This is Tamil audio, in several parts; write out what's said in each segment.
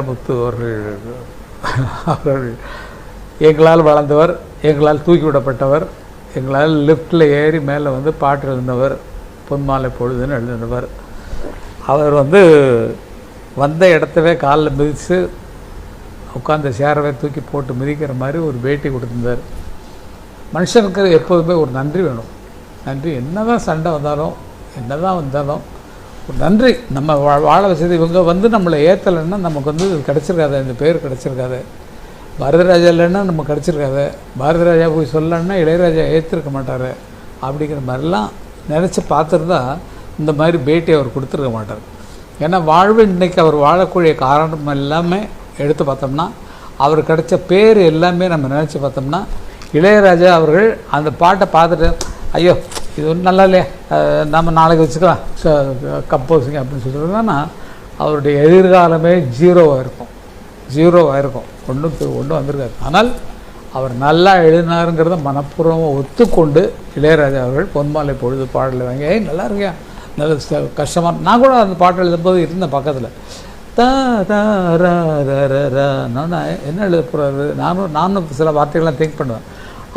முத்து அவர்கள் அவர்கள் எங்களால் வளர்ந்தவர் எங்களால் தூக்கி விடப்பட்டவர் எங்களால் லிஃப்ட்டில் ஏறி மேலே வந்து பாட்டு எழுந்தவர் பொன்மாலை பொழுதுன்னு எழுதினவர். அவர் வந்து வந்த இடத்தவே காலில் மிதித்து உட்காந்த சேரவே தூக்கி போட்டு மிதிக்கிற மாதிரி ஒரு பேட்டி கொடுத்துருந்தார். மனுஷனுக்கு எப்போதுமே ஒரு நன்றி வேணும். நன்றி என்ன தான் சண்டை வந்தாலும் என்னதான் வந்தாலும் நன்றி. நம்ம வா வாழ வசதி இவங்க வந்து நம்மளை ஏற்றலைன்னா நமக்கு வந்து இது கிடச்சிருக்காது. இந்த பேர் கிடச்சிருக்காது. பாரதிராஜா இல்லைன்னா நம்ம கிடச்சிருக்காது. பாரதிராஜா போய் சொல்லலைன்னா இளையராஜா ஏற்றிருக்க மாட்டார். அப்படிங்கிற மாதிரிலாம் நினச்சி பார்த்துருந்தா இந்த மாதிரி பேட்டி அவர் கொடுத்துருக்க மாட்டார். ஏன்னா வாழ்வு இன்றைக்கி அவர் வாழக்கூடிய காரணம் எல்லாமே எடுத்து பார்த்தோம்னா அவர் கிடைச்ச பேர் எல்லாமே நம்ம நினச்சி பார்த்தோம்னா இளையராஜா அவர்கள் அந்த பாட்டை பார்த்துட்டு ஐயோ இது ஒன்றும் நல்லா இல்லையா நம்ம நாளைக்கு வச்சுக்கலாம் கம்போசிங் அப்படின்னு சொல்கிறதுனா அவருடைய எதிர்காலமே ஜீரோவாக இருக்கும் ஜீரோவாக இருக்கும் ஒன்றும் ஒன்றும் வந்திருக்காது ஆனால் அவர் நல்லா எழுதினாருங்கிறத மனப்பூர்வமாக ஒத்துக்கொண்டு இளையராஜா அவர்கள் பொன்மாலை பொழுது பாடலை வாங்கி ஏய் நல்லா இருக்கியா நல்ல கஷ்டமாக நான் கூட அந்த பாட்டு எழுதும்போது இருந்தேன் பக்கத்தில் த தா ர ர ர நான் என்ன எழுத போகிறாரு நானும் நானும் சில வார்த்தைகள்லாம் திங்க் பண்ணுவேன்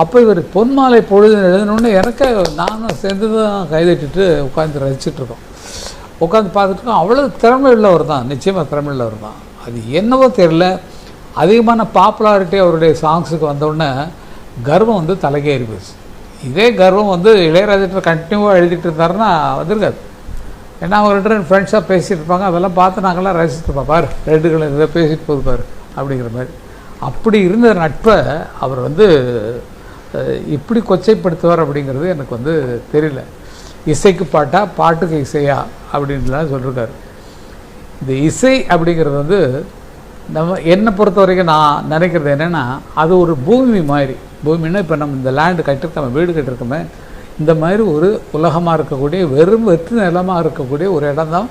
அப்போ இவர் பொன்மாலை பொழுது எழுதணுன்னு எனக்கு நானும் சேர்ந்து தான் கைதட்டிட்டு உட்காந்து ரசிச்சிட்ருக்கோம் உட்காந்து பார்த்துட்ருக்கோம் அவ்வளோ திறமை உள்ளவர் தான். நிச்சயமாக திறமை உள்ளவர் தான். அது என்னவோ தெரில அதிகமான பாப்புலாரிட்டி அவருடைய சாங்ஸுக்கு வந்தோடனே கர்வம் வந்து தலைக்கேறி போச்சு. இதே கர்வம் வந்து இளையராஜிட்ட கண்டினியூவாக எழுதிட்டு இருந்தாருன்னா வந்திருக்காது. ஏன்னா அவங்க ரெண்டு ரெண்டு ஃப்ரெண்ட்ஸாக பேசிகிட்டு இருப்பாங்க. அதெல்லாம் பார்த்து நாங்களாம் ரசிச்சிருப்போம் பாரு ரெண்டு இதை பேசிட்டு போகுது பாரு அப்படிங்கிற மாதிரி. அப்படி இருந்த நட்பை அவர் வந்து இப்படி கொச்சைப்படுத்துவார் அப்படிங்கிறது எனக்கு வந்து தெரியல. இசைக்கு பாட்டா பாட்டுக்கு இசையா அப்படின்லாம் சொல்லியிருக்காரு இந்த இசை அப்படிங்கிறது வந்து நம்ம என்னை பொறுத்த வரைக்கும் நான் நினைக்கிறது என்னென்னா அது ஒரு பூமி மாதிரி. பூமின்னா இப்போ நம்ம இந்த லேண்டு கட்டிருக்கோமே வீடு கட்டிருக்கோமே இந்த மாதிரி ஒரு உலகமாக இருக்கக்கூடிய வெறும் வெற்றி நிலமாக இருக்கக்கூடிய ஒரு இடம் தான்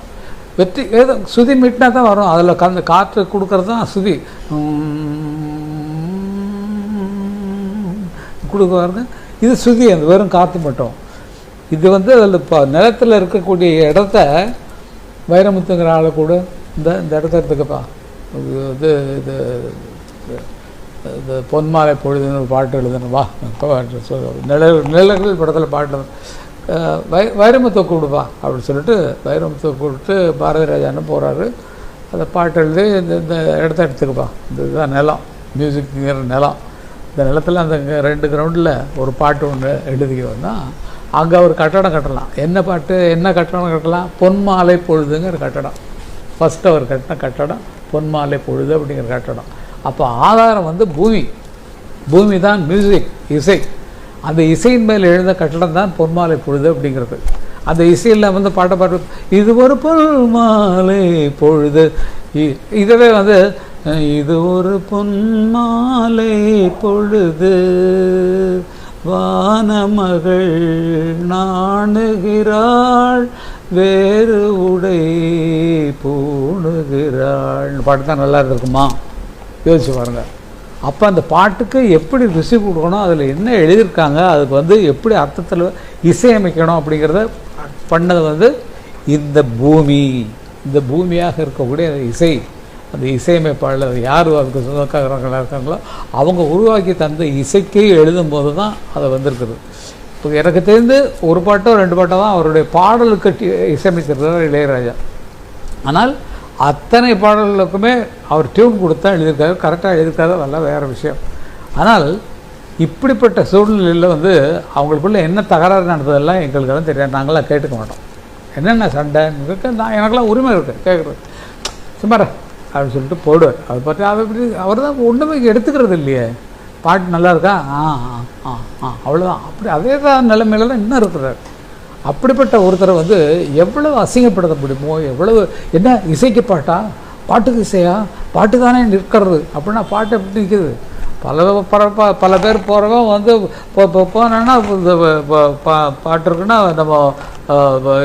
வெற்றி ஏதோ சுதி மீட்டினா தான் வரும். அதில் கலந்து காற்று கொடுக்குறது தான் சுதி கொடுக்குறது இது சுதி அந்த வெறும் காற்று மட்டும். இது வந்து அதில் இப்போ நிலத்தில் இருக்கக்கூடிய இடத்த வைரமுத்துங்கிற ஆளை கூட இந்த இந்த இடத்த எடுத்துக்கப்பா. இது வந்து இது இது பொன்மாலை பொழுதுன்னு ஒரு பாட்டு எழுதணும் வா நிழல் நில படத்தில் பாட்டு வை வைரமுத்தை கூடுவா அப்படின்னு சொல்லிட்டு வைரமுத்தை கூப்பிட்டு பாரதி ராஜான்னு போகிறாரு அந்த பாட்டு எழுதி இந்த இந்த இடத்த எடுத்துக்கப்பா. இந்த இதுதான் நிலம். மியூசிக்குங்கிற நிலம். இந்த நிலத்தில் அந்த ரெண்டு கிரவுண்டில் ஒரு பாட்டு ஒன்று எழுதிக்கிறோம்னா அங்கே ஒரு கட்டடம் கட்டலாம். என்ன பாட்டு என்ன கட்டடம் கட்டலாம்? பொன்மாலை பொழுதுங்கிற கட்டடம். ஃபஸ்ட்டு அவர் கட்டின கட்டடம் பொன்மாலை பொழுது அப்படிங்கிற கட்டடம். அப்போ ஆதாரம் வந்து பூமி. பூமி தான் மியூசிக் இசை. அந்த இசையின் மேல் எழுந்த கட்டடம் தான் பொன்மாலை பொழுது அப்படிங்கிறது. அந்த இசையில் வந்து பாட்டை பாட்டு இது ஒரு பொன்மாலை பொழுது. இ- இதுவே வந்து இது ஒரு பொன்மாலை பொழுது வானமகள் நாணுகிறாள் வேறு உடை பூணுகிறாள் பாட்டு தான் நல்லா இருக்குமா? யோசிச்சு பாருங்க. அப்போ அந்த பாட்டுக்கு எப்படி ருசி கொடுக்கணும் அதில் என்ன எழுதியிருக்காங்க அதுக்கு வந்து எப்படி அர்த்தத்தில் இசையமைக்கணும் அப்படிங்கிறத பண்ணது வந்து இந்த பூமி. இந்த பூமியாக இருக்கக்கூடிய இசை. அந்த இசையமைப்பாளர் யார் அதுக்கு சொந்தக்காரர்களாக இருக்காங்களோ அவங்க உருவாக்கி தந்த இசைக்கே எழுதும்போது தான் அது வந்திருக்குது. இப்போ எனக்கு தெரிந்து ஒரு பாட்டோ ரெண்டு பாட்டோ தான் அவருடைய பாடலுக்கு டி- இளையராஜா. ஆனால் அத்தனை பாடல்களுக்குமே அவர் டியூன் கொடுத்தா எழுதியிருக்காரு கரெக்டாக எழுதியிருக்காரு அதெல்லாம் வேறு விஷயம். ஆனால் இப்படிப்பட்ட சூழ்நிலையில் வந்து அவங்களுக்குள்ள என்ன தகராறு நடந்ததெல்லாம் எங்களுக்கெல்லாம் தெரியாது. நாங்களாம் கேட்டுக்க மாட்டோம். என்னென்ன சண்டை நான் எனக்கெல்லாம் உரிமை இருக்குது கேட்குறது சும்மாரா அப்படின்னு சொல்லிட்டு போடுவார். அதை பற்றி அவர் இப்படி அவர் தான் ஒன்றுமே எடுத்துக்கிறது இல்லையே. பாட்டு நல்லா இருக்கா? ஆ ஆ ஆ ஆ அவ்வளோதான் அப்படி அதே தான் நிலைமையில தான் இன்னும் இருக்கிறார். அப்படிப்பட்ட ஒருத்தரை வந்து எவ்வளவு அசிங்கப்படுத்த முடியுமோ எவ்வளவு என்ன இசைக்கு பாட்டா? பாட்டுக்கு இசையா? பாட்டு தானே நிற்கிறது. அப்படின்னா பாட்டு எப்படி நிற்குது? பல பல பல பேர் போகிறவங்க வந்து இப்போ போனோன்னா இந்த பா- பாட்டு இருக்குன்னா நம்ம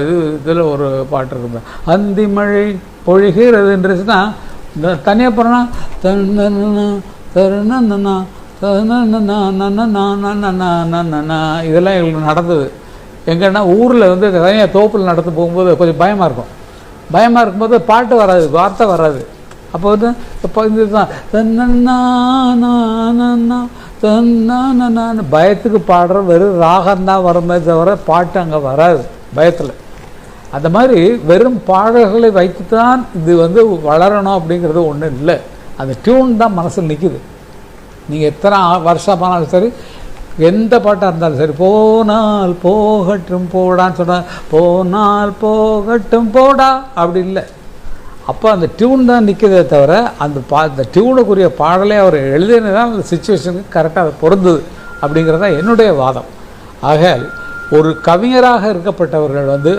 இது இதில் ஒரு பாட்டு இருக்குமே. அந்தி மழை பொழிகிறது இருந்துச்சுன்னா தனியாக போகிறோன்னா இதெல்லாம் எங்களுக்கு நடந்தது எங்கன்னா ஊரில் வந்து தனியாக தோப்பில் நடந்து போகும்போது கொஞ்சம் பயமாக இருக்கும் பயமாக இருக்கும்போது பாட்டு வராது வார்த்தை வராது அப்போ வந்து இப்போ இதுதான் தன்னன்னா பயத்துக்கு பாடுற வெறும் ராகந்தான் வருமே தவிர பாட்டு அங்கே வராது பயத்தில் அந்த மாதிரி வெறும் பாடல்களை வைத்து தான் இது வந்து வளரணும் அப்படிங்கிறது ஒன்றும் இல்லை. அந்த டியூன் தான் மனசில் நிற்குது நீங்கள் எத்தனை ஆ- வருஷமானாலும் சரி எந்த பாட்டாக இருந்தாலும் சரி போனால் போகட்டும் போடான்னு சொன்னால் போனால் போகட்டும் போடா அப்படி இல்லை. அப்போ அந்த டியூன் தான் நிற்கிறதே தவிர அந்த பா அந்த டியூனுக்குரிய பாடலே அவர் எழுதினதான் அந்த சுச்சுவேஷனுக்கு கரெக்டாக அது பொருந்தது அப்படிங்கிறது தான் என்னுடைய வாதம். ஆக ஒரு கவிஞராக இருக்கப்பட்டவர்கள் வந்து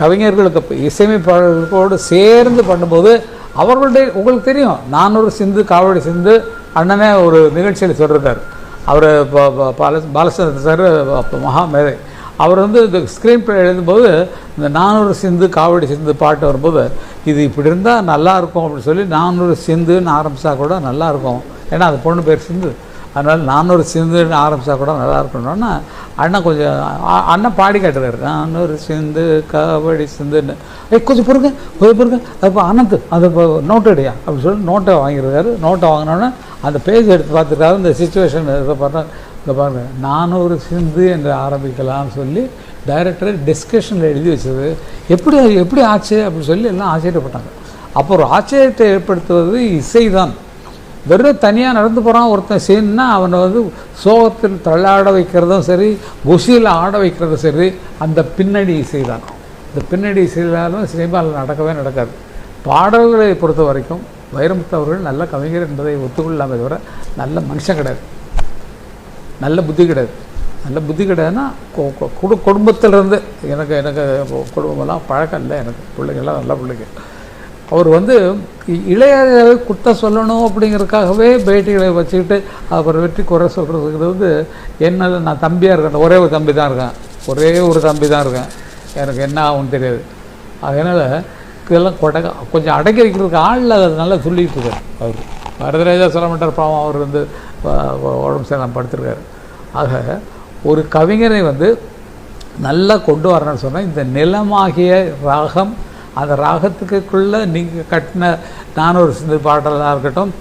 கவிஞர்களுக்கு இசையமைப்பாளர்களோடு சேர்ந்து பண்ணும்போது அவர்களுடைய உங்களுக்கு தெரியும் நானூறு சிந்து காவடி சிந்து அண்ணனே ஒரு நிகழ்ச்சியில் சொல்லியிருக்காரு அவர் பால பாலச்சந்திர சார் மகா மேதை அவர் வந்து இந்த ஸ்க்ரீன் பிளே எழுதும்போது இந்த நானூறு சிந்து காவடி சிந்து பாட்டு வரும்போது இது இப்படி இருந்தால் நல்லாயிருக்கும் அப்படின்னு சொல்லி நானூறு சிந்துன்னு ஆரம்பித்தா கூட நல்லா இருக்கும். ஏன்னா அது பொண்ணு பேர் சிந்து. அதனால் நானூறு சிந்துன்னு ஆரம்பித்தா கூட நல்லா இருக்கணும்னா அண்ணன் கொஞ்சம் அண்ணன் பாடி காட்டுறாரு. ஒரு சிந்து கபடி சிந்துன்னு. ஏ கொஞ்சம் பொறுங்க கொஞ்சம் பொறுங்க. அப்போ அனந்த் அது இப்போ நோட்டு அடியா அப்படின்னு சொல்லி நோட்டை வாங்கியிருக்காரு. நோட்டை வாங்கினோன்னே அந்த பேஜ் எடுத்து பார்த்துருக்காரு இந்த சுச்சுவேஷன் இதை பார்த்தா இங்கே நானும் நானூறு சிந்து என்று ஆரம்பிக்கலாம்னு சொல்லி டைரக்டர் டிஸ்கஷனில் எழுதி வச்சது. எப்படி எப்படி ஆச்சு? அப்படின்னு சொல்லி எல்லாம் ஆச்சரியப்பட்டாங்க. அப்போ ஒரு ஆச்சரியத்தை ஏற்படுத்துவது இசை தான் வெறும் தனியாக நடந்து போகிறான் ஒருத்தன் சீன்னா அவனை வந்து சோகத்தில் தள்ளாட வைக்கிறதும் சரி குஷியில் ஆட வைக்கிறதும் சரி அந்த பின்னணி இசைதான் இந்த பின்னணி இசையிலாலும் சினிமாவில் நடக்கவே நடக்காது. பாடல்களை பொறுத்த வரைக்கும் வைரமுத்து அவர்கள் நல்ல கவிஞர் என்பதை ஒத்துக்கொள்ளாமல் தவிர நல்ல மனுஷன் கிடையாது. நல்ல புத்தி கிடையாது. நல்ல புத்தி கிடையாதுன்னா கொ- எனக்கு எனக்கு குடும்பம்லாம் பழக்கம் இல்லை எனக்கு. பிள்ளைங்கள்லாம் நல்ல பிள்ளைங்க. அவர் வந்து இ- இளையராஜாவை குத்த சொல்லணும் அப்படிங்கிறதுக்காகவே பேட்டிகளை வச்சுக்கிட்டு அவர் வெற்றி குறை சொல்கிறதுங்கிறது வந்து என்ன நான் தம்பியாக இருக்கேன். ஒரே ஒரு தம்பி தான் இருக்கேன். ஒரே ஒரு தம்பி தான் இருக்கேன். எனக்கு என்ன ஆகும்னு தெரியாது. அதனால் இதெல்லாம் கொடக கொஞ்சம் அடக்கி வைக்கிறதுக்கு ஆளில் அதை நல்லா சொல்லிட்டு இருக்கார் அவர். வரதராஜா சொல்ல மாட்டார் பாவம் அவர் வந்து உடம்பு சரியில்லாம படுத்திருக்காரு. ஆக ஒரு கவிஞரை வந்து நல்லா கொண்டு வரணும்னு சொன்னால் இந்த நிலமாகிய ராகம் அந்த ராகத்துக்குள்ளே நீங்கள் கட்டின நானூறு சிந்து பாட்டலாக இருக்கட்டும்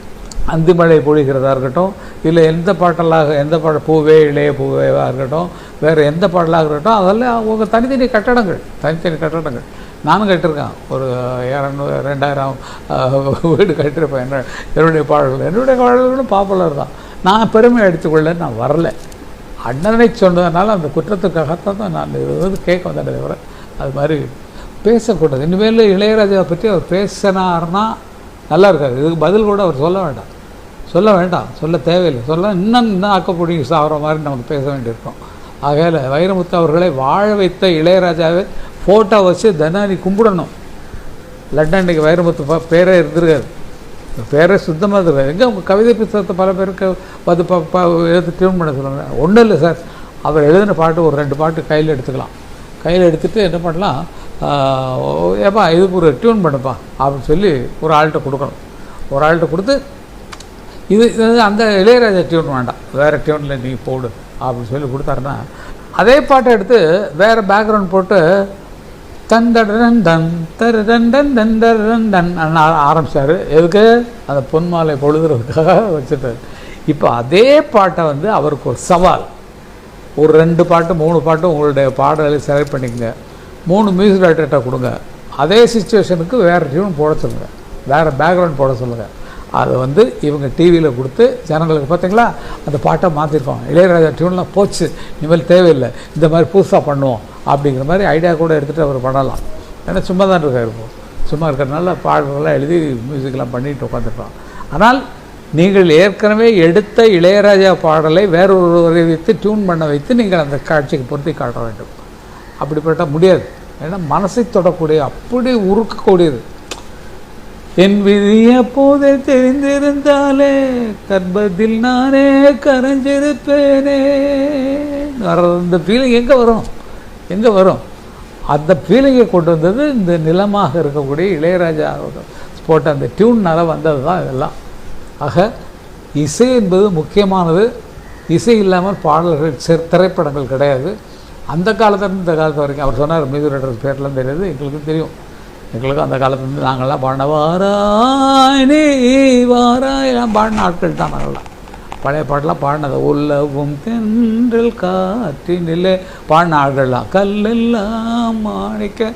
அந்திமழை பொழிகிறதா இருக்கட்டும் இல்லை எந்த பாட்டலாக எந்த பாட பூவே இளைய பூவேவாக இருக்கட்டும் வேறு எந்த பாடலாக இருக்கட்டும் அதெல்லாம் அவங்க தனித்தனி கட்டடங்கள் தனித்தனி கட்டடங்கள். நானும் கட்டியிருக்கேன் ஒரு இரநூறு ரெண்டாயிரம் வீடு கட்டியிருப்பேன் என்ன என்னுடைய பாடல்கள் என்னுடைய பாடல்களும் பாப்புலர் தான். நான் பெருமை எடுத்துக்கொள்ள நான் வரல. அண்ணனை சொன்னதுனால அந்த குற்றத்துக்காகத்தான் தான் நான் இது வந்து கேட்க வந்தேன் தவிர அது மாதிரி பேசக்கூடாது. இனிமேல் இளையராஜாவை பற்றி அவர் பேசினார்னா நல்லா இருக்காது. இதுக்கு பதில் கூட அவர் சொல்ல வேண்டாம். சொல்ல வேண்டாம். சொல்ல தேவையில்லை. சொல்ல இன்னும் இன்னும் ஆக்கப்படி சாகிற மாதிரி நமக்கு பேச வேண்டியிருக்கும். ஆகையால் வைரமுத்து அவர்களை வாழ வைத்த இளையராஜாவை ஃபோட்டோ வச்சு தனானி கும்பிடணும். லண்டனுக்கு வைரமுத்து பேரே இருந்திருக்காது பேரே சுத்தமாக இருக்காது எங்கே உங்கள் கவிதை புத்தகத்தை பல பேருக்கு பது ப ப டியூன் பண்ண சொல்லுவாங்க ஒன்றும் இல்லை சார். அவர் எழுதின பாட்டு ஒரு ரெண்டு பாட்டு கையில் எடுத்துக்கலாம். கையில் எடுத்துகிட்டு என்ன பண்ணலாம்? ஏப்பா இதுக்கு ஒரு டியூன் பண்ணுப்பா அப்படின்னு சொல்லி ஒரு ஆள்கிட்ட கொடுக்கணும். ஒரு ஆள்கிட்ட கொடுத்து இது இது வந்து அந்த இளையராஜா டியூன் வேண்டாம் வேறு டியூனில் நீ போடு அப்படின்னு சொல்லி கொடுத்தாருன்னா அதே பாட்டை எடுத்து வேறு பேக்ரவுண்ட் போட்டு தந்தடன் தன் தருடன் தன் தந்தரன் தன் ஆரம்பித்தார் எதுக்கு? அந்த பொன்மாலை பொழுதுறதுக்காக வச்சுட்டார் இப்போ அதே பாட்டை வந்து அவருக்கு ஒரு சவால். ஒரு ரெண்டு பாட்டு மூணு பாட்டு உங்களுடைய பாடலை செலக்ட் பண்ணிக்கங்க. மூணு மியூசிக் டைரக்டர்கிட்ட கொடுங்க. அதே சுச்சுவேஷனுக்கு வேறு டியூன் போட சொல்லுங்கள் வேறு பேக்ரவுண்ட் போட சொல்லுங்கள் அதை வந்து இவங்க டிவியில் கொடுத்து ஜனங்களுக்கு பார்த்தீங்களா? அந்த பாட்டை மாற்றிருக்கோம் இளையராஜா டியூன்லாம் போச்சு. இனிமேல் தேவையில்லை. இந்த மாதிரி புதுசாக பண்ணுவோம். அப்படிங்கிற மாதிரி ஐடியா கூட எடுத்துகிட்டு அவர் பண்ணலாம். ஏன்னா சும்மா தான் இருக்கார் இருப்போம் சும்மா இருக்கிறதுனால பாடல்கள்லாம் எழுதி மியூசிக்லாம் பண்ணிட்டு உட்காந்துருக்கோம் ஆனால் நீங்கள் ஏற்கனவே எடுத்த இளையராஜா பாடலை வேறொருவரை வைத்து டியூன் பண்ண வைத்து நீங்கள் அந்த காட்சிக்கு பொருத்தி காட்ட வேண்டும். அப்படிப்பட்ட முடியாது. ஏன்னா மனசை தொடக்கூடிய அப்படி உருக்கக்கூடியது. என் விதிய போதே தெரிந்திருந்தாலே கர்ப்பத்தில் நானே கரைஞ்சிருப்பேனே. வர்ற ஃபீலிங் எங்கே வரும்? எங்கே வரும்? அந்த ஃபீலிங்கை கொண்டு வந்தது இந்த நிலமாக இருக்கக்கூடிய இளையராஜா போட்ட அந்த டியூன்னால வந்தது தான் இதெல்லாம். ஆக இசை என்பது முக்கியமானது. இசை இல்லாமல் பாடல்கள் திரைப்படங்கள் கிடையாது. அந்த காலத்துலேருந்து இந்த காலத்து வரைக்கும் அவர் சொன்னார் மியூசிக் பேர்லாம் தெரியாது எங்களுக்கு தெரியும். எங்களுக்கு அந்த காலத்துலேருந்து நாங்கள்லாம் பாடின வாராய் நீ வாராயெல்லாம் பாடின ஆட்கள் தான் நாங்கள்லாம். பழைய பாட்டெலாம் பாடினது உள்ளவும் தென்றல் காற்றினிலே பாடின ஆட்கள்லாம் கல்லெல்லாம் மாணிக்க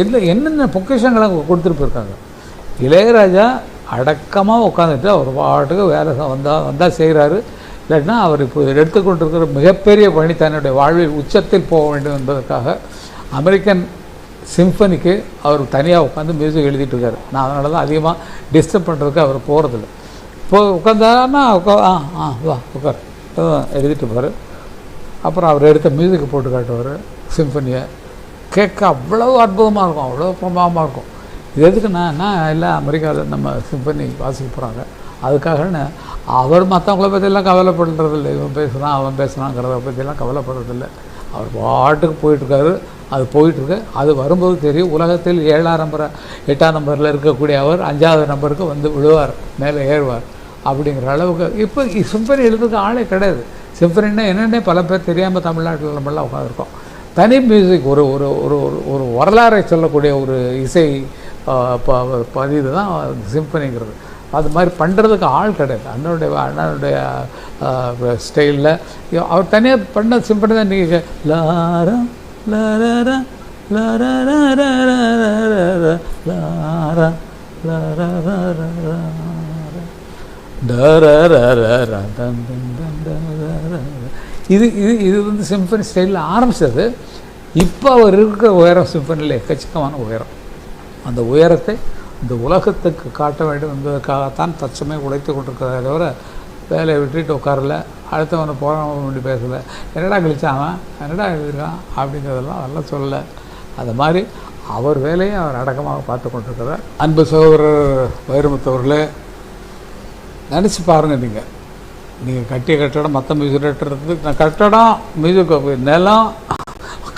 எந்த என்னென்ன பொக்கிஷங்களை கொடுத்துட்டு போயிருக்காங்க. இளையராஜா அடக்கமாக உட்காந்துட்டு அவர் பாட்டுக்கு வேலை வந்தால் வந்தால் செய்கிறாரு இல்லாட்டினா அவர் இப்போ எடுத்துக்கொண்டிருக்கிற மிகப்பெரிய பணி தன்னுடைய வாழ்வில் உச்சத்தில் போக வேண்டும் என்பதற்காக அமெரிக்கன் சிம்பனிக்கு அவர் தனியாக உட்காந்து மியூசிக் எழுதிட்டு இருக்காரு நான் அதனால தான் அதிகமாக டிஸ்டர்ப் பண்ணுறதுக்கு அவர் போகிறதில்ல இப்போ உட்காந்தாருன்னா உட்கா ஆ ஆ வா உட்கார். எழுதிட்டு போவார் அப்புறம் அவர் எடுத்த மியூசிக்கை போட்டு காட்டுவார் சிம்பனியை. கேட்க அவ்வளோ அற்புதமாக இருக்கும் அவ்வளோ பிரமாதமாக இருக்கும். இது எதுக்குன்னா நான் எல்லாம் அமெரிக்காவில் நம்ம சிம்பனி வாசிக்க போகிறாங்க அதுக்காகன்னு அவர் மற்றவங்கள பற்றிலாம் கவலைப்படுறதில்லை. இவன் பேசுகிறான் அவன் பேசுகிறாங்கிறத பற்றிலாம் கவலைப்படுறதில்லை. அவர் பாட்டுக்கு போயிட்டுருக்காரு. அது போயிட்டுருக்கு. அது வரும்போது தெரியும் உலகத்தில் ஏழாம் நம்பரை எட்டாம் நம்பரில் இருக்கக்கூடிய அவர் அஞ்சாவது நம்பருக்கு வந்து விழுவார் மேலே ஏறுவார் அப்படிங்கிற அளவுக்கு. இப்போ சிம்பனி எழுதுக்கு ஆளே கிடையாது. சிம்பனின்னா என்னென்னே பல பேர் தெரியாமல் தமிழ்நாட்டில் நம்மளாம் உட்காந்துருக்கோம் தனி மியூசிக் ஒரு ஒரு ஒரு ஒரு ஒரு வரலாறை சொல்லக்கூடிய ஒரு இசை பதிவு தான் சிம்பனிங்கிறது. அது மாதிரி பண்ணுறதுக்கு ஆள் கிடையாது அண்ணனுடைய அண்ணனுடைய ஸ்டைலில் அவர் தனியாக பண்ண சிம்பிள் தான் நீங்கள் லாரா லாரா லாரா லாரா இது இது இது வந்து சிம்பனி ஸ்டைலில் ஆரம்பித்தது இப்போ அவர் இருக்கிற உயரம் சிம்பனியில் எக்கச்சக்கமான உயரம் அந்த உயரத்தை இந்த உலகத்துக்கு காட்ட வேண்டும் என்பதற்காகத்தான் தற்சமயம் உழைத்து கொண்டிருக்கிறதே தவிர வேலையை விட்டுட்டு உட்காரல அடுத்தவனை போகிறான் வேண்டி பேசலை. என்னடா கழிச்சான் என்னடா எழுதிருக்கான் அப்படிங்கிறதெல்லாம் அதெல்லாம் சொல்லலை. அது மாதிரி அவர் வேலையை அவர் அடக்கமாக பார்த்து கொண்டிருக்கிறார். அன்பு சகோதரர் வைரமுத்தவர்களே நினச்சி பாருங்கள் நீங்கள் நீங்கள் கட்டிய கட்டடம் மற்ற மியூசிக் கட்டுறதுக்கு நான் கட்டடம் மியூசிக் நிலம்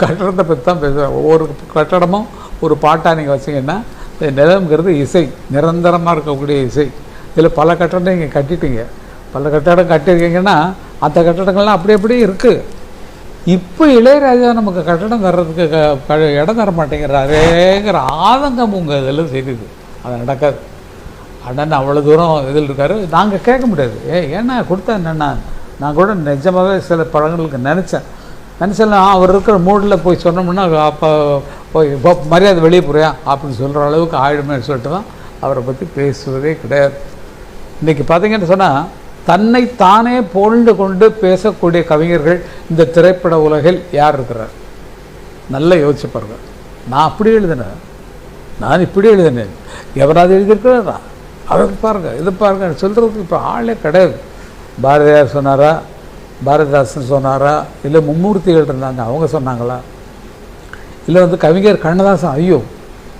கட்டடத்தை பற்றி தான் பேசுவேன். ஒவ்வொரு கட்டடமும் ஒரு பாட்டாக நீங்கள் வச்சிங்கன்னா நிலம்ங்கிறது இசை. நிரந்தரமாக இருக்கக்கூடிய இசை. இதில் பல கட்டடம் இங்கே கட்டிட்டீங்க. பல கட்டடம் கட்டியிருக்கீங்கன்னா அந்த கட்டடங்கள்லாம் அப்படி அப்படியே இருக்குது இப்போ இளையராஜா நமக்கு கட்டடம் தர்றதுக்கு க இடம் தர மாட்டேங்கிறாரேங்கிற ஆதங்கம் உங்கள் இதில் தெரியுது அது நடக்காது. அண்ணன் அவ்வளோ தூரம் இதில் இருக்கார். நாங்கள் கேட்க முடியாது. ஏ ஏன்னா கொடுத்தா என்னண்ணா நான். கூட நிஜமாகவே சில படங்களுக்கு நினச்சேன். நினச்சேன்னா அவர் இருக்கிற மூடில் போய் சொன்னோம்னா அப்போ போய் இப்போ மரியாதை வெளியே போறியா? அப்படின்னு சொல்கிற அளவுக்கு ஆயிடுமே சொல்லிட்டு தான் அவரை பற்றி பேசுவதே கிடையாது. இன்றைக்கி பார்த்தீங்கன்னு சொன்னால் தன்னை தானே போழ்ந்து கொண்டு பேசக்கூடிய கவிஞர்கள் இந்த திரைப்பட உலகில் யார் இருக்கிறார்? நல்லா யோசிச்சு பாருங்கள் நான் அப்படி எழுதினேன். நான் இப்படி எழுதினேன். எவராது எழுதியிருக்கிறதா அதை பாருங்க இது பாருங்க சொல்கிறதுக்கு இப்போ ஆளே கிடையாது. பாரதியார் சொன்னாரா? பாரதிதாசன் சொன்னாரா? இல்லை மும்மூர்த்திகள் இருந்தாங்க அவங்க சொன்னாங்களா? இல்லை வந்து கவிஞர் கண்ணதாசன் ஐயோ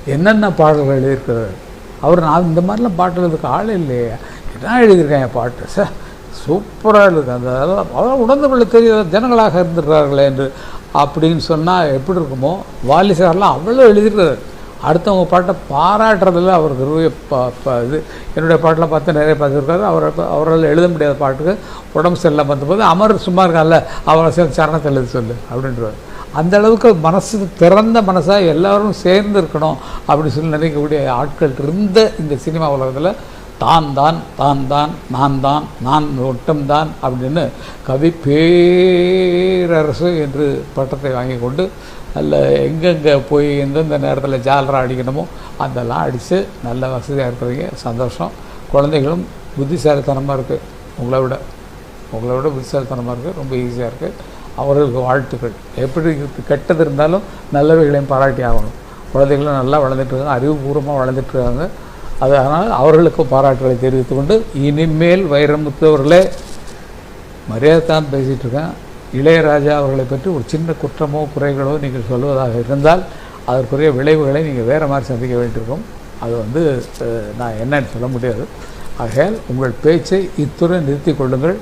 என்னென்ன பாடல்கள் எழுதியிருக்கிறார்? அவர் நான் இந்த மாதிரிலாம் பாட்டு எழுதுக்கு ஆள் இல்லையே. என்ன எழுதியிருக்கேன் என் பாட்டு? சார் சூப்பராக எழுது அந்த அதெல்லாம் அதெல்லாம் உணர்ந்து கொள்ள தெரியாத ஜனங்களாக இருந்துருக்கிறார்களே என்று அப்படின்னு சொன்னால் எப்படி இருக்குமோ வாலி சார்லாம் அவ்வளோ எழுதியிருக்கிறார். அடுத்தவங்க பாட்டை பாராட்டுறதில் அவருக்கு ப- ப- இது என்னுடைய பாட்டெலாம் பார்த்து நிறைய பார்த்துருக்காரு. அவர் அவரால் எழுத முடியாத பாட்டுக்கு உடம்பு சரியில்லாம வந்தபோது அமர் சும்மா இருக்கான்ல அவரை சேர்ந்து சரணத்தை சொல்லு அப்படின்றார். அந்த அளவுக்கு மனசு திறந்த மனசாக எல்லாரும் சேர்ந்து இருக்கணும் அப்படின்னு சொல்லி நினைக்கக்கூடிய ஆட்கள் இருந்த இந்த சினிமா உலகத்தில் தான் தான் தான் தான் நான் தான் நான் ஒட்டம்தான் அப்படின்னு கவி பேரரசு என்று பட்டத்தை வாங்கி கொண்டு நல்ல எங்கெங்கே போய் எந்தெந்த நேரத்தில் ஜாலரா அடிக்கணுமோ அதெல்லாம் அடித்து நல்ல வசதியாக இருக்கிறீங்க சந்தோஷம். குழந்தைகளும் புத்திசாலித்தனமாக இருக்குது உங்களை விட உங்களை விட புத்திசாலித்தனமாக இருக்குது ரொம்ப ஈஸியாக இருக்குது அவர்களுக்கு வாழ்த்துக்கள். எப்படி கெட்டது இருந்தாலும் நல்லவைகளையும் பாராட்டி ஆகணும். குழந்தைகளும் நல்லா வளர்ந்துட்டு இருக்காங்க அறிவுபூர்வமாக வளர்ந்துட்டுருக்காங்க அது அதனால் அவர்களுக்கு பாராட்டுகளை தெரிவித்துக்கொண்டு இனிமேல் வைரமுத்தவர்களே மரியாதை தான் பேசிகிட்டு இருக்கேன். இளையராஜா அவர்களை பற்றி ஒரு சின்ன குற்றமோ குறைகளோ நீங்கள் சொல்வதாக இருந்தால் அதற்குரிய விளைவுகளை நீங்கள் வேறு மாதிரி சந்திக்க வேண்டியிருக்கும். அது வந்து நான் என்னன்னு சொல்ல முடியாது. ஆகையால் உங்கள் பேச்சை இத்துடன் நிறுத்திக் கொள்ளுங்கள்.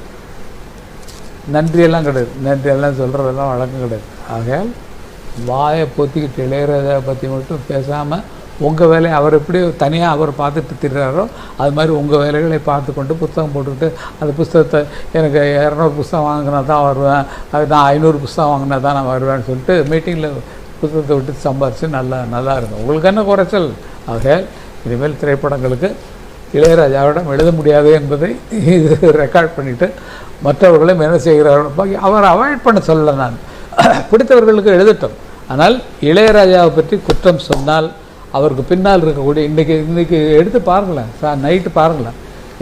நன்றியெல்லாம் கிடையாது. நன்றியெல்லாம் சொல்கிறதெல்லாம் வழக்கம் கிடையாது. ஆகையால் வாயை பொத்திக்கிட்டு இளையராஜா பற்றி மட்டும் பேசாமல் உங்கள் வேலையை அவர் எப்படி தனியாக அவர் பார்த்துட்டு திரிறாரோ அது மாதிரி உங்கள் வேலைகளை பார்த்து கொண்டு புத்தகம் போட்டுக்கிட்டு அந்த புஸ்தகத்தை எனக்கு இரநூறு புஸ்தகம் வாங்கினா தான் வருவேன் அது நான் ஐநூறு புஸ்தகம் வாங்கினா தான் நான் வருவேன்னு சொல்லிட்டு மீட்டிங்கில் புத்தகத்தை விட்டு சம்பாரித்து நல்லா நல்லா இருக்கும் உங்களுக்கு என்ன குறைச்சல்? ஆகையால் இனிமேல் திரைப்படங்களுக்கு இளையராஜாவிடம் எழுத முடியாது என்பதை இது ரெக்கார்ட் பண்ணிவிட்டு மற்றவர்களும் என்ன செய்கிறார்கள் அவர் அவாய்ட் பண்ண சொல்ல நான். பிடித்தவர்களுக்கு எழுதட்டும். ஆனால் இளையராஜாவை பற்றி குற்றம் சொன்னால் அவருக்கு பின்னால் இருக்கக்கூடிய இன்றைக்கி இன்றைக்கி எடுத்து பாருங்களேன் சார் நைட்டு பாருங்களேன்.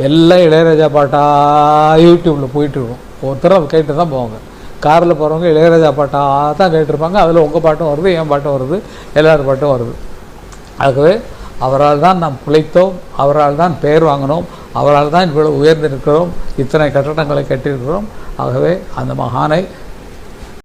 எல்லாம் இளையராஜா பாட்டாக யூடியூப்பில் போயிட்டுருக்கும். ஒருத்தரும் கேட்டு தான் போவாங்க. காரில் போகிறவங்க இளையராஜா பாட்டாக தான் கேட்டிருப்பாங்க. அதில் உங்கள் பாட்டும் வருது என் பாட்டும் வருது எல்லார் பாட்டும் வருது. ஆகவே அவரால் தான் நாம் பிழைத்தோம் அவரால் தான் பெயர் வாங்கினோம் அவரால் தான் இவ்வளவு உயர்ந்திருக்கிறோம் இத்தனை கட்டடங்களை கட்டியிருக்கிறோம். ஆகவே அந்த மகானை